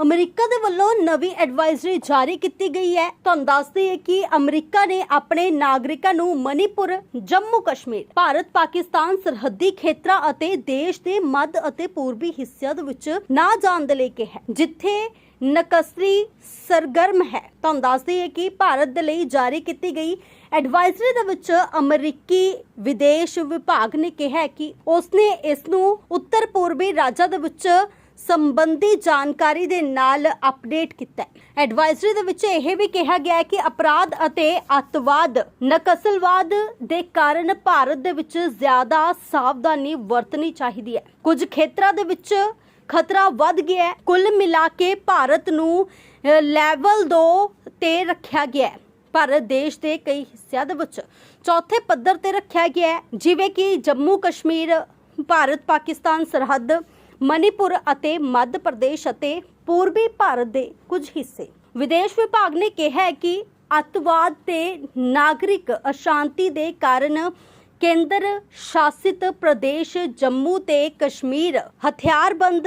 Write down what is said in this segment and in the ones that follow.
America ਦੇ ਵੱਲੋਂ ਨਵੀਂ ਐਡਵਾਈਜ਼ਰੀ ਜਾਰੀ ਕੀਤੀ ਗਈ ਹੈ। ਤੁਹਾਨੂੰ ਦੱਸਦੀ ਹੈ ਕਿ ਅਮਰੀਕਾ ਨੇ ਆਪਣੇ ਨਾਗਰਿਕਾਂ ਨੂੰ ਮਨੀਪੁਰ ਜੰਮੂ ਕਸ਼ਮੀਰ ਭਾਰਤ ਪਾਕਿਸਤਾਨ ਸਰਹੱਦੀ ਖੇਤਰਾਂ ਅਤੇ ਦੇਸ਼ ਦੇ ਮੱਧ ਅਤੇ ਪੂਰਬੀ ਹਿੱਸਿਆਂ ਦੇ ਵਿੱਚ ਨਾ ਜਾਣ ਦੇ ਲਈ ਕਿਹਾ ਹੈ, ਜਿੱਥੇ ਨਕਸਰੀ ਸਰਗਰਮ ਹੈ। ਤੁਹਾਨੂੰ ਦੱਸਦੀ ਹੈ ਕਿ ਭਾਰਤ ਦੇ ਲਈ ਜਾਰੀ ਕੀਤੀ ਗਈ ਐਡਵਾਈਜ਼ਰੀ ਦੇ ਵਿੱਚ ਅਮਰੀਕੀ ਵਿਦੇਸ਼ ਵਿਭਾਗ ਨੇ ਕਿਹਾ ਕਿ ਉਸਨੇ ਇਸ ਨੂੰ ਉੱਤਰ ਪੂਰਬੀ ਰਾਜਾਂ ਦੇ ਵਿੱਚ ਸੰਬੰਧੀ ਜਾਣਕਾਰੀ ਦੇ ਨਾਲ ਅਪਡੇਟ ਕੀਤਾ ਹੈ। ਐਡਵਾਈਜ਼ਰੀ ਦੇ ਵਿੱਚ ਇਹ ਵੀ ਕਿਹਾ ਗਿਆ ਹੈ ਕਿ ਅਪਰਾਧ ਅਤੇ ਅੱਤਵਾਦ, ਨਕਸਲਵਾਦ ਦੇ ਕਾਰਨ ਭਾਰਤ ਦੇ ਵਿੱਚ ਜ਼ਿਆਦਾ ਸਾਵਧਾਨੀ ਵਰਤਣੀ ਚਾਹੀਦੀ ਹੈ। ਕੁਝ ਖੇਤਰਾਂ ਦੇ ਵਿੱਚ ਖਤਰਾ ਵੱਧ ਗਿਆ ਹੈ। ਕੁੱਲ ਮਿਲਾ ਕੇ ਭਾਰਤ ਨੂੰ ਲੈਵਲ 2 ਤੇ ਰੱਖਿਆ ਗਿਆ ਹੈ। ਭਾਰਤ ਦੇਸ਼ ਦੇ ਕਈ ਹਿੱਸਿਆਂ ਦੇ ਵਿੱਚ ਚੌਥੇ ਪੱਧਰ ਤੇ ਰੱਖਿਆ ਗਿਆ ਹੈ। ਜਿਵੇਂ ਕਿ ਜੰਮੂ ਕਸ਼ਮੀਰ ਭਾਰਤ ਪਾਕਿਸਤਾਨ ਸਰਹੱਦ ਮਨੀਪੁਰ ਅਤੇ ਮੱਧ ਪ੍ਰਦੇਸ਼ ਅਤੇ ਪੂਰਬੀ ਭਾਰਤ ਦੇ ਕੁਝ ਹਿੱਸੇ। ਵਿਦੇਸ਼ ਵਿਭਾਗ ਨੇ ਕਿਹਾ ਹੈ ਕਿ ਅੱਤਵਾਦ ਤੇ ਨਾਗਰਿਕ ਅਸ਼ਾਂਤੀ ਦੇ ਕਾਰਨ ਕੇਂਦਰ ਸ਼ਾਸਿਤ ਪ੍ਰਦੇਸ਼ ਜੰਮੂ ਤੇ ਕਸ਼ਮੀਰ ਹਥਿਆਰਬੰਦ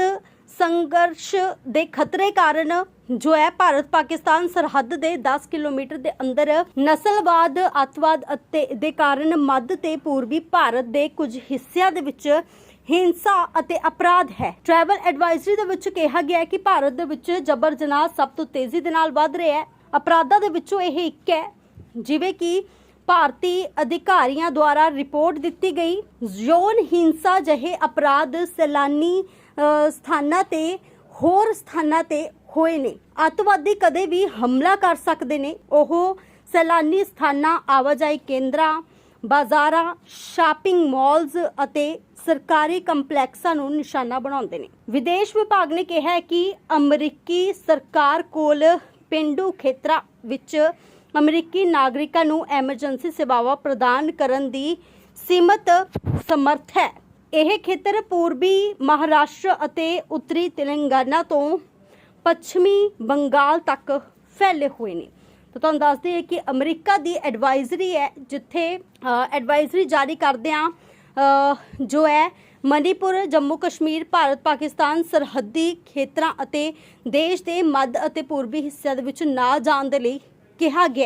ਸੰਘਰਸ਼ ਦੇ ਖਤਰੇ ਕਾਰਨ ਜੋ ਹੈ, ਭਾਰਤ ਪਾਕਿਸਤਾਨ ਸਰਹੱਦ ਦੇ 10 ਕਿਲੋਮੀਟਰ ਦੇ ਅੰਦਰ ਨਸਲਵਾਦ, ਅਤਵਾਦ ਅਤੇ ਦੇ ਕਾਰਨ ਮੱਧ ਤੇ ਪੂਰਬੀ ਭਾਰਤ ਦੇ ਕੁਝ ਹਿੱਸਿਆਂ ਦੇ ਵਿੱਚ ਹਿੰਸਾ ਅਤੇ ਅਪਰਾਧ ਹੈ। ਟਰੈਵਲ ਐਡਵਾਈਜ਼ਰੀ ਦੇ ਵਿੱਚ ਕਿਹਾ ਗਿਆ ਹੈ ਕਿ ਭਾਰਤ ਦੇ ਵਿੱਚ ਜਬਰ ਜਨਾਹ ਸਭ ਤੋਂ ਤੇਜ਼ੀ ਦੇ ਨਾਲ ਵੱਧ ਰਿਹਾ ਹੈ। ਅਪਰਾਧਾਂ ਦੇ ਵਿੱਚੋਂ ਇਹ ਇੱਕ ਹੈ, ਜਿਵੇਂ ਕਿ ਭਾਰਤੀ ਅਧਿਕਾਰੀਆਂ ਦੁਆਰਾ ਰਿਪੋਰਟ ਦਿੱਤੀ ਗਈ ਯੋਨ ਹਿੰਸਾ ਜਿਹੇ ਅਪਰਾਧ ਸੈਲਾਨੀ ਸਥਾਨਾਂ ਤੇ, ਹੋਰ ਸਥਾਨਾਂ ਤੇ ਹੋਏ ਨੇ। ਅੱਤਵਾਦੀ ਕਦੇ ਵੀ ਹਮਲਾ ਕਰ ਸਕਦੇ ਨੇ। ਉਹ ਸੈਲਾਨੀ ਸਥਾਨਾਂ, ਆਵਾਜਾਈ ਕੇਂਦਰਾਂ ਬਾਜ਼ਾਰਾਂ, ਸ਼ਾਪਿੰਗ ਮਾਲਸ ਅਤੇ ਸਰਕਾਰੀ ਕੰਪਲੈਕਸਾਂ ਨੂੰ ਨਿਸ਼ਾਨਾ ਬਣਾਉਂਦੇ ਨੇ। ਵਿਦੇਸ਼ ਵਿਭਾਗ ਨੇ ਕਿਹਾ ਹੈ ਕਿ ਅਮਰੀਕੀ ਸਰਕਾਰ ਕੋਲ ਪਿੰਡੂ ਖੇਤਰਾਂ ਵਿੱਚ ਅਮਰੀਕੀ ਨਾਗਰਿਕਾਂ ਨੂੰ ਐਮਰਜੈਂਸੀ ਸੇਵਾਵਾਂ ਪ੍ਰਦਾਨ ਕਰਨ ਦੀ ਸੀਮਤ ਸਮਰੱਥ ਹੈ। ਇਹ ਖੇਤਰ ਪੂਰਬੀ ਮਹਾਰਾਸ਼ਟਰ ਅਤੇ ਉੱਤਰੀ ਤੇਲੰਗਾਨਾ ਤੋਂ ਪੱਛਮੀ ਬੰਗਾਲ ਤੱਕ ਫੈਲੇ ਹੋਏ ਨੇ। ਤਾਂ ਤੁਹਾਨੂੰ ਦੱਸਦੇ ਹਾਂ ਕਿ ਅਮਰੀਕਾ ਦੀ ਐਡਵਾਈਜ਼ਰੀ ਹੈ ਜਿੱਥੇ ਐਡਵਾਈਜ਼ਰੀ ਜਾਰੀ ਕਰਦਿਆਂ ਅ, ਜੋ ਹੈ ਮਨੀਪੁਰ ਜੰਮੂ ਕਸ਼ਮੀਰ ਭਾਰਤ ਪਾਕਿਸਤਾਨ ਸਰਹੱਦੀ ਖੇਤਰਾਂ ਅਤੇ ਦੇਸ਼ ਦੇ ਮੱਧ ਅਤੇ ਪੂਰਬੀ ਹਿੱਸਿਆਂ ਦੇ ਵਿੱਚ ਨਾ ਜਾਣ ਦੇ ਲਈ ਕਿਹਾ ਗਿਆ।